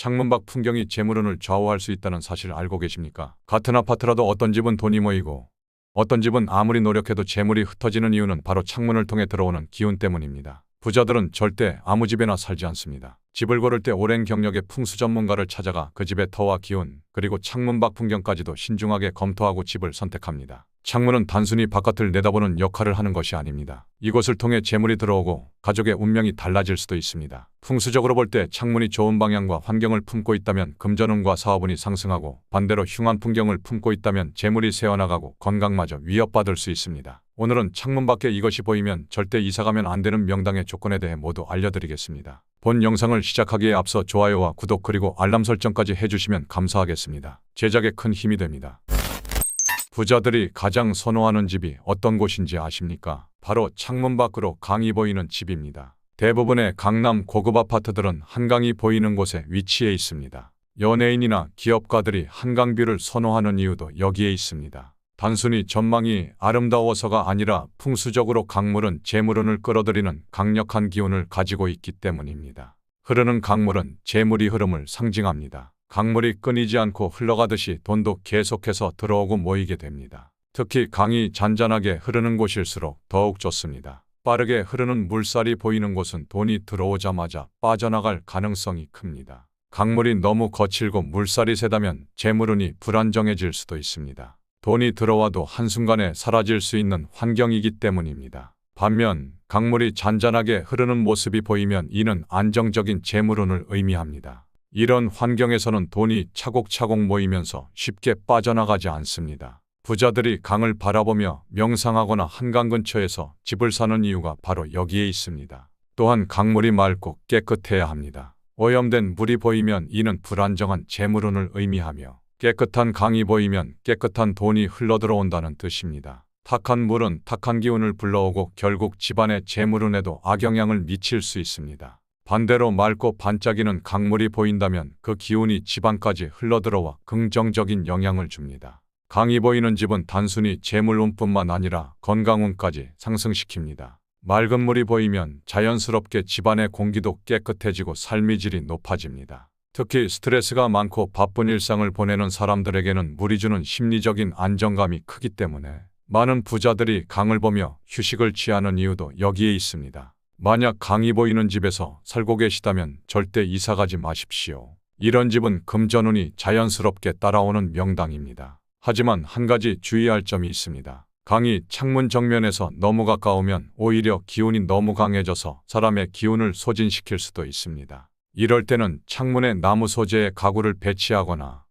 창문 밖 풍경이 재물운을 좌우할 수 있다는 사실 알고 계십니까? 같은 아파트라도 어떤 집은 돈이 모이고 어떤 집은 아무리 노력해도 재물이 흩어지는 이유는 바로 창문을 통해 들어오는 기운 때문입니다. 부자들은 절대 아무 집에나 살지 않습니다. 집을 고를 때 오랜 경력의 풍수 전문가를 찾아가 그 집의 터와 기운, 그리고 창문 밖 풍경까지도 신중하게 검토하고 집을 선택합니다. 창문은 단순히 바깥을 내다보는 역할을 하는 것이 아닙니다. 이곳을 통해 재물이 들어오고 가족의 운명이 달라질 수도 있습니다. 풍수적으로 볼 때 창문이 좋은 방향과 환경을 품고 있다면 금전운과 사업운이 상승하고 반대로 흉한 풍경을 품고 있다면 재물이 새어나가고 건강마저 위협받을 수 있습니다. 오늘은 창문 밖에 이것이 보이면 절대 이사가면 안 되는 명당의 조건에 대해 모두 알려드리겠습니다. 본 영상을 시작하기에 앞서 좋아요와 구독 그리고 알람 설정까지 해주시면 감사하겠습니다. 제작에 큰 힘이 됩니다. 부자들이 가장 선호하는 집이 어떤 곳인지 아십니까? 바로 창문 밖으로 강이 보이는 집입니다. 대부분의 강남 고급 아파트들은 한강이 보이는 곳에 위치해 있습니다. 연예인이나 기업가들이 한강뷰를 선호하는 이유도 여기에 있습니다. 단순히 전망이 아름다워서가 아니라 풍수적으로 강물은 재물운을 끌어들이는 강력한 기운을 가지고 있기 때문입니다. 흐르는 강물은 재물이 흐름을 상징합니다. 강물이 끊이지 않고 흘러가듯이 돈도 계속해서 들어오고 모이게 됩니다. 특히 강이 잔잔하게 흐르는 곳일수록 더욱 좋습니다. 빠르게 흐르는 물살이 보이는 곳은 돈이 들어오자마자 빠져나갈 가능성이 큽니다. 강물이 너무 거칠고 물살이 세다면 재물운이 불안정해질 수도 있습니다. 돈이 들어와도 한순간에 사라질 수 있는 환경이기 때문입니다. 반면 강물이 잔잔하게 흐르는 모습이 보이면 이는 안정적인 재물운을 의미합니다. 이런 환경에서는 돈이 차곡차곡 모이면서 쉽게 빠져나가지 않습니다. 부자들이 강을 바라보며 명상하거나 한강 근처에서 집을 사는 이유가 바로 여기에 있습니다. 또한 강물이 맑고 깨끗해야 합니다. 오염된 물이 보이면 이는 불안정한 재물운을 의미하며 깨끗한 강이 보이면 깨끗한 돈이 흘러들어온다는 뜻입니다. 탁한 물은 탁한 기운을 불러오고 결국 집안의 재물운에도 악영향을 미칠 수 있습니다. 반대로 맑고 반짝이는 강물이 보인다면 그 기운이 집안까지 흘러들어와 긍정적인 영향을 줍니다. 강이 보이는 집은 단순히 재물운뿐만 아니라 건강운까지 상승시킵니다. 맑은 물이 보이면 자연스럽게 집안의 공기도 깨끗해지고 삶의 질이 높아집니다. 특히 스트레스가 많고 바쁜 일상을 보내는 사람들에게는 물이 주는 심리적인 안정감이 크기 때문에 많은 부자들이 강을 보며 휴식을 취하는 이유도 여기에 있습니다. 만약 강이 보이는 집에서 살고 계시다면 절대 이사가지 마십시오. 이런 집은 금전운이 자연스럽게 따라오는 명당입니다. 하지만 한 가지 주의할 점이 있습니다. 강이 창문 정면에서 너무 가까우면 오히려 기운이 너무 강해져서 사람의 기운을 소진시킬 수도 있습니다. 이럴 때는 창문에 나무 소재의 가구를 배치하거나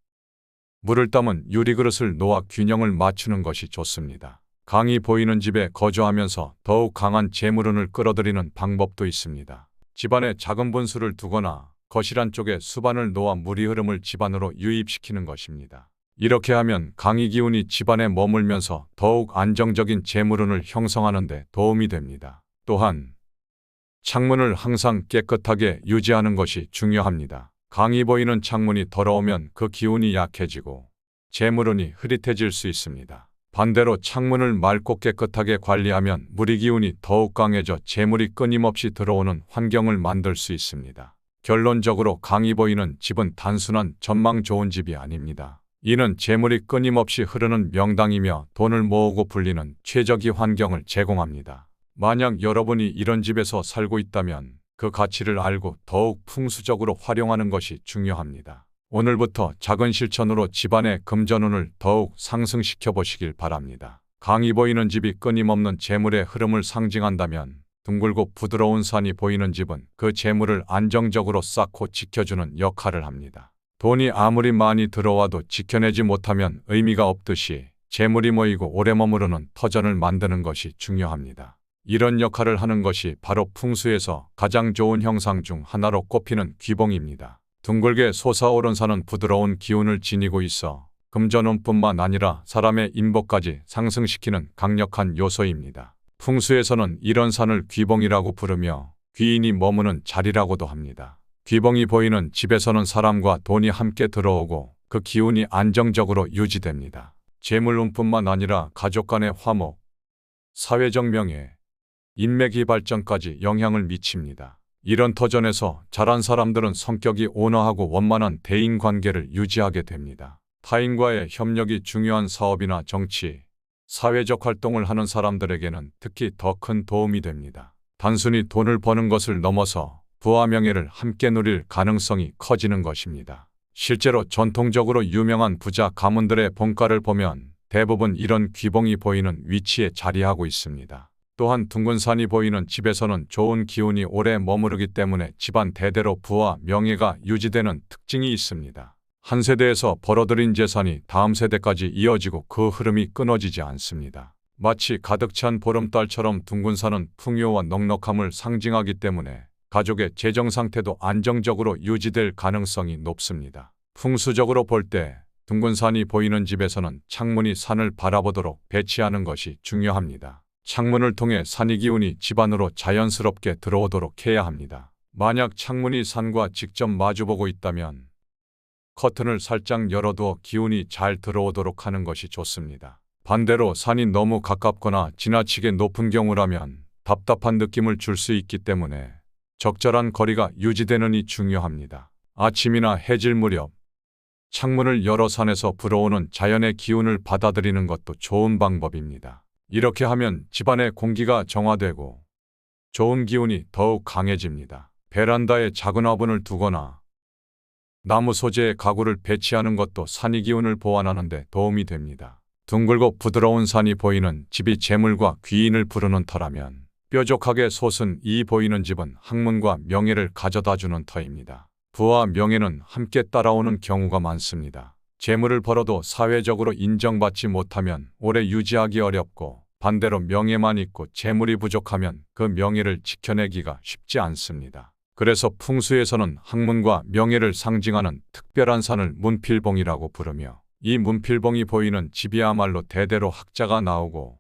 물을 담은 유리그릇을 놓아 균형을 맞추는 것이 좋습니다. 강이 보이는 집에 거주하면서 더욱 강한 재물운을 끌어들이는 방법도 있습니다. 집안에 작은 분수를 두거나 거실 안쪽에 수반을 놓아 물이 흐름을 집안으로 유입시키는 것입니다. 이렇게 하면 강의 기운이 집안에 머물면서 더욱 안정적인 재물운을 형성하는 데 도움이 됩니다. 또한 창문을 항상 깨끗하게 유지하는 것이 중요합니다. 강이 보이는 창문이 더러우면 그 기운이 약해지고 재물운이 흐릿해질 수 있습니다. 반대로 창문을 맑고 깨끗하게 관리하면 물이 기운이 더욱 강해져 재물이 끊임없이 들어오는 환경을 만들 수 있습니다. 결론적으로 강이 보이는 집은 단순한 전망 좋은 집이 아닙니다. 이는 재물이 끊임없이 흐르는 명당이며 돈을 모으고 불리는 최적의 환경을 제공합니다. 만약 여러분이 이런 집에서 살고 있다면 그 가치를 알고 더욱 풍수적으로 활용하는 것이 중요합니다. 오늘부터 작은 실천으로 집안의 금전운을 더욱 상승시켜 보시길 바랍니다. 강이 보이는 집이 끊임없는 재물의 흐름을 상징한다면 둥글고 부드러운 산이 보이는 집은 그 재물을 안정적으로 쌓고 지켜주는 역할을 합니다. 돈이 아무리 많이 들어와도 지켜내지 못하면 의미가 없듯이 재물이 모이고 오래 머무르는 터전을 만드는 것이 중요합니다. 이런 역할을 하는 것이 바로 풍수에서 가장 좋은 형상 중 하나로 꼽히는 귀봉입니다. 둥글게 솟아오른 산은 부드러운 기운을 지니고 있어 금전운뿐만 아니라 사람의 인복까지 상승시키는 강력한 요소입니다. 풍수에서는 이런 산을 귀봉이라고 부르며 귀인이 머무는 자리라고도 합니다. 귀봉이 보이는 집에서는 사람과 돈이 함께 들어오고 그 기운이 안정적으로 유지됩니다. 재물운뿐만 아니라 가족 간의 화목, 사회적 명예, 인맥의 발전까지 영향을 미칩니다. 이런 터전에서 자란 사람들은 성격이 온화하고 원만한 대인 관계를 유지하게 됩니다. 타인과의 협력이 중요한 사업이나 정치, 사회적 활동을 하는 사람들에게는 특히 더 큰 도움이 됩니다. 단순히 돈을 버는 것을 넘어서 부와 명예를 함께 누릴 가능성이 커지는 것입니다. 실제로 전통적으로 유명한 부자 가문들의 본가를 보면 대부분 이런 귀봉이 보이는 위치에 자리하고 있습니다. 또한 둥근 산이 보이는 집에서는 좋은 기운이 오래 머무르기 때문에 집안 대대로 부와 명예가 유지되는 특징이 있습니다. 한 세대에서 벌어들인 재산이 다음 세대까지 이어지고 그 흐름이 끊어지지 않습니다. 마치 가득 찬 보름달처럼 둥근 산은 풍요와 넉넉함을 상징하기 때문에 가족의 재정 상태도 안정적으로 유지될 가능성이 높습니다. 풍수적으로 볼 때 둥근 산이 보이는 집에서는 창문이 산을 바라보도록 배치하는 것이 중요합니다. 창문을 통해 산이 기운이 집 안으로 자연스럽게 들어오도록 해야 합니다. 만약 창문이 산과 직접 마주보고 있다면 커튼을 살짝 열어두어 기운이 잘 들어오도록 하는 것이 좋습니다. 반대로 산이 너무 가깝거나 지나치게 높은 경우라면 답답한 느낌을 줄 수 있기 때문에 적절한 거리가 유지되는이 중요합니다. 아침이나 해질 무렵 창문을 열어 산에서 불어오는 자연의 기운을 받아들이는 것도 좋은 방법입니다. 이렇게 하면 집안의 공기가 정화되고 좋은 기운이 더욱 강해집니다. 베란다에 작은 화분을 두거나 나무 소재의 가구를 배치하는 것도 산이 기운을 보완하는 데 도움이 됩니다. 둥글고 부드러운 산이 보이는 집이 재물과 귀인을 부르는 터라면 뾰족하게 솟은 이 보이는 집은 학문과 명예를 가져다주는 터입니다. 부와 명예는 함께 따라오는 경우가 많습니다. 재물을 벌어도 사회적으로 인정받지 못하면 오래 유지하기 어렵고 반대로 명예만 있고 재물이 부족하면 그 명예를 지켜내기가 쉽지 않습니다. 그래서 풍수에서는 학문과 명예를 상징하는 특별한 산을 문필봉이라고 부르며 이 문필봉이 보이는 집이야말로 대대로 학자가 나오고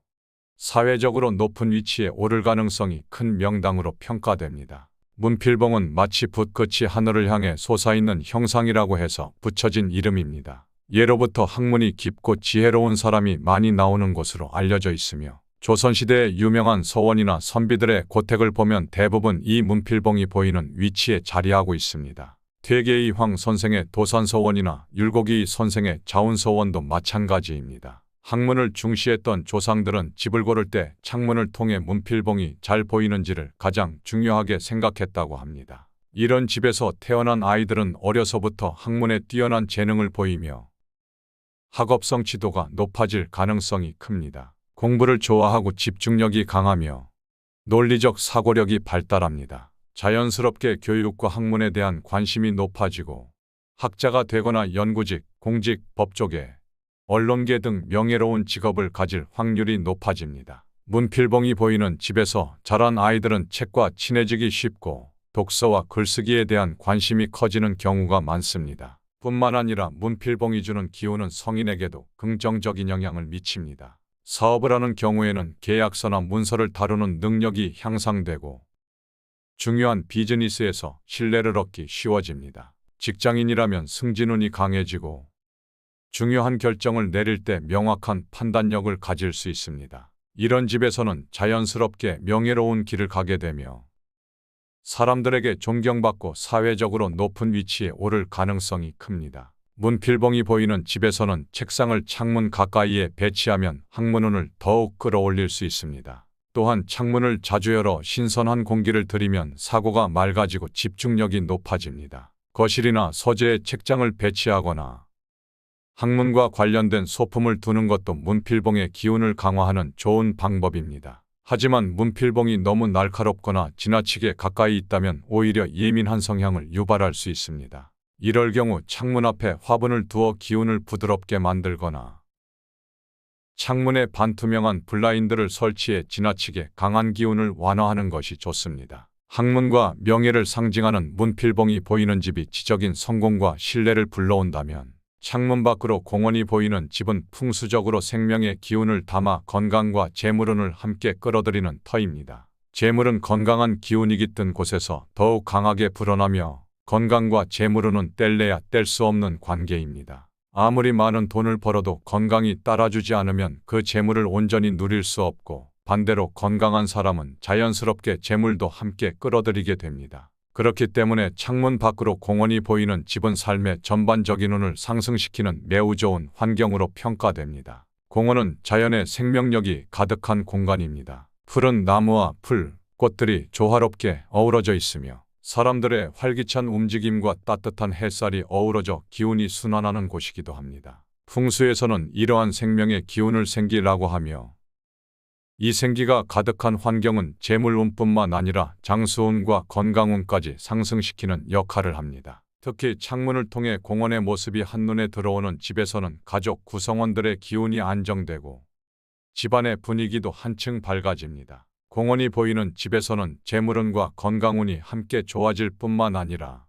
사회적으로 높은 위치에 오를 가능성이 큰 명당으로 평가됩니다. 문필봉은 마치 붓끝이 하늘을 향해 솟아있는 형상이라고 해서 붙여진 이름입니다. 예로부터 학문이 깊고 지혜로운 사람이 많이 나오는 곳으로 알려져 있으며 조선시대의 유명한 서원이나 선비들의 고택을 보면 대부분 이 문필봉이 보이는 위치에 자리하고 있습니다. 퇴계의 황 선생의 도산서원이나 율곡이 선생의 자운서원도 마찬가지입니다. 학문을 중시했던 조상들은 집을 고를 때 창문을 통해 문필봉이 잘 보이는지를 가장 중요하게 생각했다고 합니다. 이런 집에서 태어난 아이들은 어려서부터 학문에 뛰어난 재능을 보이며 학업 성취도가 높아질 가능성이 큽니다. 공부를 좋아하고 집중력이 강하며 논리적 사고력이 발달합니다. 자연스럽게 교육과 학문에 대한 관심이 높아지고 학자가 되거나 연구직, 공직, 법조계, 언론계 등 명예로운 직업을 가질 확률이 높아집니다. 문필봉이 보이는 집에서 자란 아이들은 책과 친해지기 쉽고 독서와 글쓰기에 대한 관심이 커지는 경우가 많습니다. 뿐만 아니라 문필봉이 주는 기운은 성인에게도 긍정적인 영향을 미칩니다. 사업을 하는 경우에는 계약서나 문서를 다루는 능력이 향상되고 중요한 비즈니스에서 신뢰를 얻기 쉬워집니다. 직장인이라면 승진운이 강해지고 중요한 결정을 내릴 때 명확한 판단력을 가질 수 있습니다. 이런 집에서는 자연스럽게 명예로운 길을 가게 되며 사람들에게 존경받고 사회적으로 높은 위치에 오를 가능성이 큽니다. 문필봉이 보이는 집에서는 책상을 창문 가까이에 배치하면 학문운을 더욱 끌어올릴 수 있습니다. 또한 창문을 자주 열어 신선한 공기를 들이면 사고가 맑아지고 집중력이 높아집니다. 거실이나 서재에 책장을 배치하거나 학문과 관련된 소품을 두는 것도 문필봉의 기운을 강화하는 좋은 방법입니다. 하지만 문필봉이 너무 날카롭거나 지나치게 가까이 있다면 오히려 예민한 성향을 유발할 수 있습니다. 이럴 경우 창문 앞에 화분을 두어 기운을 부드럽게 만들거나 창문에 반투명한 블라인드를 설치해 지나치게 강한 기운을 완화하는 것이 좋습니다. 학문과 명예를 상징하는 문필봉이 보이는 집이 지적인 성공과 신뢰를 불러온다면 창문 밖으로 공원이 보이는 집은 풍수적으로 생명의 기운을 담아 건강과 재물운을 함께 끌어들이는 터입니다. 재물은 건강한 기운이 깃든 곳에서 더욱 강하게 불어나며 건강과 재물운은 뗄래야 뗄 수 없는 관계입니다. 아무리 많은 돈을 벌어도 건강이 따라주지 않으면 그 재물을 온전히 누릴 수 없고 반대로 건강한 사람은 자연스럽게 재물도 함께 끌어들이게 됩니다. 그렇기 때문에 창문 밖으로 공원이 보이는 집은 삶의 전반적인 운을 상승시키는 매우 좋은 환경으로 평가됩니다. 공원은 자연의 생명력이 가득한 공간입니다. 푸른 나무와 풀, 꽃들이 조화롭게 어우러져 있으며 사람들의 활기찬 움직임과 따뜻한 햇살이 어우러져 기운이 순환하는 곳이기도 합니다. 풍수에서는 이러한 생명의 기운을 생기라고 하며 이 생기가 가득한 환경은 재물운뿐만 아니라 장수운과 건강운까지 상승시키는 역할을 합니다. 특히 창문을 통해 공원의 모습이 한눈에 들어오는 집에서는 가족 구성원들의 기운이 안정되고 집안의 분위기도 한층 밝아집니다. 공원이 보이는 집에서는 재물운과 건강운이 함께 좋아질 뿐만 아니라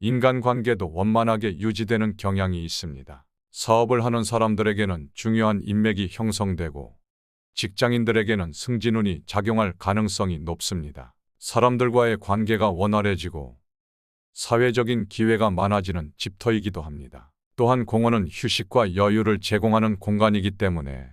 인간관계도 원만하게 유지되는 경향이 있습니다. 사업을 하는 사람들에게는 중요한 인맥이 형성되고 직장인들에게는 승진운이 작용할 가능성이 높습니다. 사람들과의 관계가 원활해지고 사회적인 기회가 많아지는 집터이기도 합니다. 또한 공원은 휴식과 여유를 제공하는 공간이기 때문에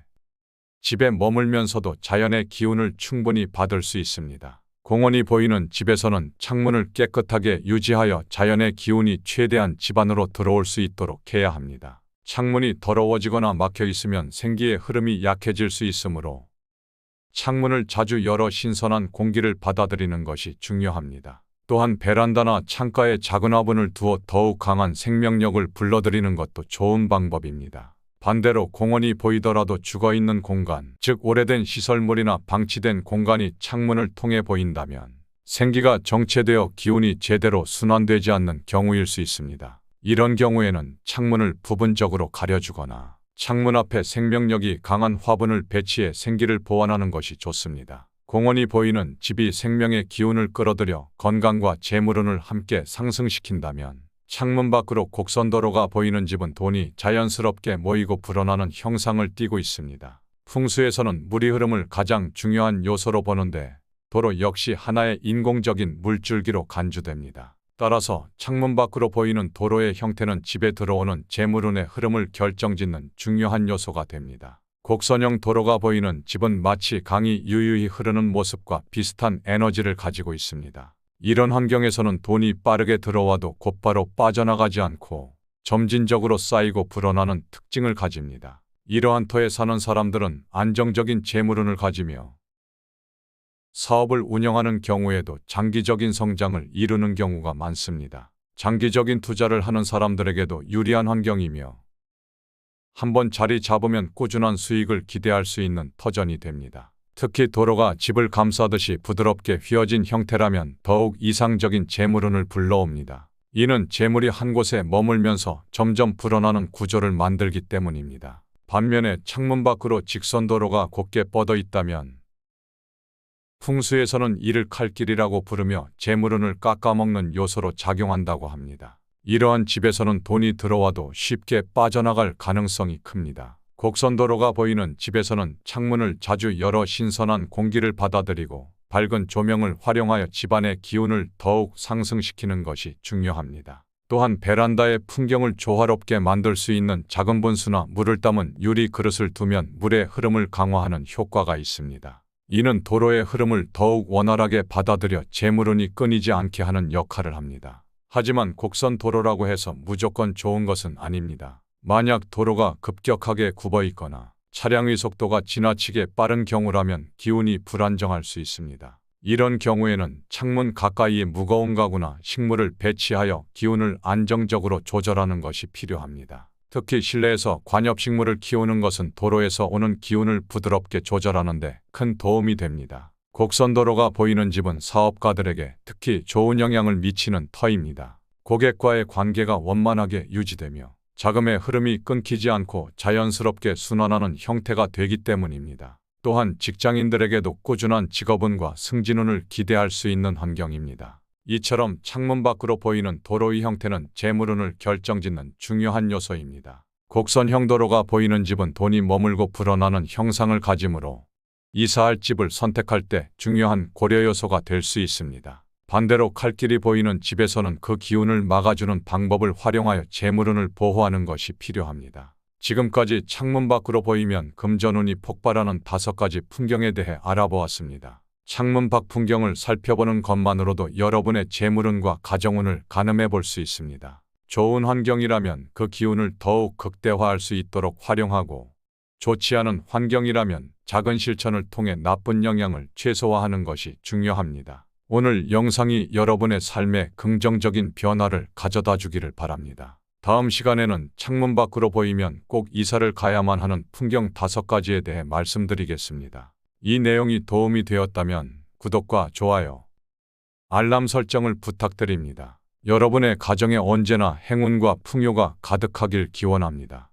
집에 머물면서도 자연의 기운을 충분히 받을 수 있습니다. 공원이 보이는 집에서는 창문을 깨끗하게 유지하여 자연의 기운이 최대한 집 안으로 들어올 수 있도록 해야 합니다. 창문이 더러워지거나 막혀 있으면 생기의 흐름이 약해질 수 있으므로 창문을 자주 열어 신선한 공기를 받아들이는 것이 중요합니다. 또한 베란다나 창가에 작은 화분을 두어 더욱 강한 생명력을 불러들이는 것도 좋은 방법입니다. 반대로 공원이 보이더라도 죽어 있는 공간, 즉 오래된 시설물이나 방치된 공간이 창문을 통해 보인다면 생기가 정체되어 기운이 제대로 순환되지 않는 경우일 수 있습니다. 이런 경우에는 창문을 부분적으로 가려주거나 창문 앞에 생명력이 강한 화분을 배치해 생기를 보완하는 것이 좋습니다. 공원이 보이는 집이 생명의 기운을 끌어들여 건강과 재물운을 함께 상승시킨다면 창문 밖으로 곡선도로가 보이는 집은 돈이 자연스럽게 모이고 불어나는 형상을 띠고 있습니다. 풍수에서는 물이 흐름을 가장 중요한 요소로 보는데 도로 역시 하나의 인공적인 물줄기로 간주됩니다. 따라서 창문 밖으로 보이는 도로의 형태는 집에 들어오는 재물운의 흐름을 결정짓는 중요한 요소가 됩니다. 곡선형 도로가 보이는 집은 마치 강이 유유히 흐르는 모습과 비슷한 에너지를 가지고 있습니다. 이런 환경에서는 돈이 빠르게 들어와도 곧바로 빠져나가지 않고 점진적으로 쌓이고 불어나는 특징을 가집니다. 이러한 터에 사는 사람들은 안정적인 재물운을 가지며 사업을 운영하는 경우에도 장기적인 성장을 이루는 경우가 많습니다. 장기적인 투자를 하는 사람들에게도 유리한 환경이며 한번 자리 잡으면 꾸준한 수익을 기대할 수 있는 터전이 됩니다. 특히 도로가 집을 감싸듯이 부드럽게 휘어진 형태라면 더욱 이상적인 재물운을 불러옵니다. 이는 재물이 한 곳에 머물면서 점점 불어나는 구조를 만들기 때문입니다. 반면에 창문 밖으로 직선 도로가 곧게 뻗어 있다면 풍수에서는 이를 칼길이라고 부르며 재물운을 깎아먹는 요소로 작용한다고 합니다. 이러한 집에서는 돈이 들어와도 쉽게 빠져나갈 가능성이 큽니다. 곡선도로가 보이는 집에서는 창문을 자주 열어 신선한 공기를 받아들이고 밝은 조명을 활용하여 집안의 기운을 더욱 상승시키는 것이 중요합니다. 또한 베란다의 풍경을 조화롭게 만들 수 있는 작은 분수나 물을 담은 유리 그릇을 두면 물의 흐름을 강화하는 효과가 있습니다. 이는 도로의 흐름을 더욱 원활하게 받아들여 재물운이 끊이지 않게 하는 역할을 합니다. 하지만 곡선 도로라고 해서 무조건 좋은 것은 아닙니다. 만약 도로가 급격하게 굽어 있거나 차량의 속도가 지나치게 빠른 경우라면 기운이 불안정할 수 있습니다. 이런 경우에는 창문 가까이에 무거운 가구나 식물을 배치하여 기운을 안정적으로 조절하는 것이 필요합니다. 특히 실내에서 관엽식물을 키우는 것은 도로에서 오는 기운을 부드럽게 조절하는데 큰 도움이 됩니다. 곡선도로가 보이는 집은 사업가들에게 특히 좋은 영향을 미치는 터입니다. 고객과의 관계가 원만하게 유지되며 자금의 흐름이 끊기지 않고 자연스럽게 순환하는 형태가 되기 때문입니다. 또한 직장인들에게도 꾸준한 직업운과 승진운을 기대할 수 있는 환경입니다. 이처럼 창문 밖으로 보이는 도로의 형태는 재물운을 결정짓는 중요한 요소입니다. 곡선형 도로가 보이는 집은 돈이 머물고 불어나는 형상을 가지므로 이사할 집을 선택할 때 중요한 고려 요소가 될 수 있습니다. 반대로 칼길이 보이는 집에서는 그 기운을 막아주는 방법을 활용하여 재물운을 보호하는 것이 필요합니다. 지금까지 창문 밖으로 보이면 금전운이 폭발하는 다섯 가지 풍경에 대해 알아보았습니다. 창문 밖 풍경을 살펴보는 것만으로도 여러분의 재물운과 가정운을 가늠해 볼 수 있습니다. 좋은 환경이라면 그 기운을 더욱 극대화할 수 있도록 활용하고 좋지 않은 환경이라면 작은 실천을 통해 나쁜 영향을 최소화하는 것이 중요합니다. 오늘 영상이 여러분의 삶에 긍정적인 변화를 가져다 주기를 바랍니다. 다음 시간에는 창문 밖으로 보이면 꼭 이사를 가야만 하는 풍경 다섯 가지에 대해 말씀드리겠습니다. 이 내용이 도움이 되었다면 구독과 좋아요, 알람 설정을 부탁드립니다. 여러분의 가정에 언제나 행운과 풍요가 가득하길 기원합니다.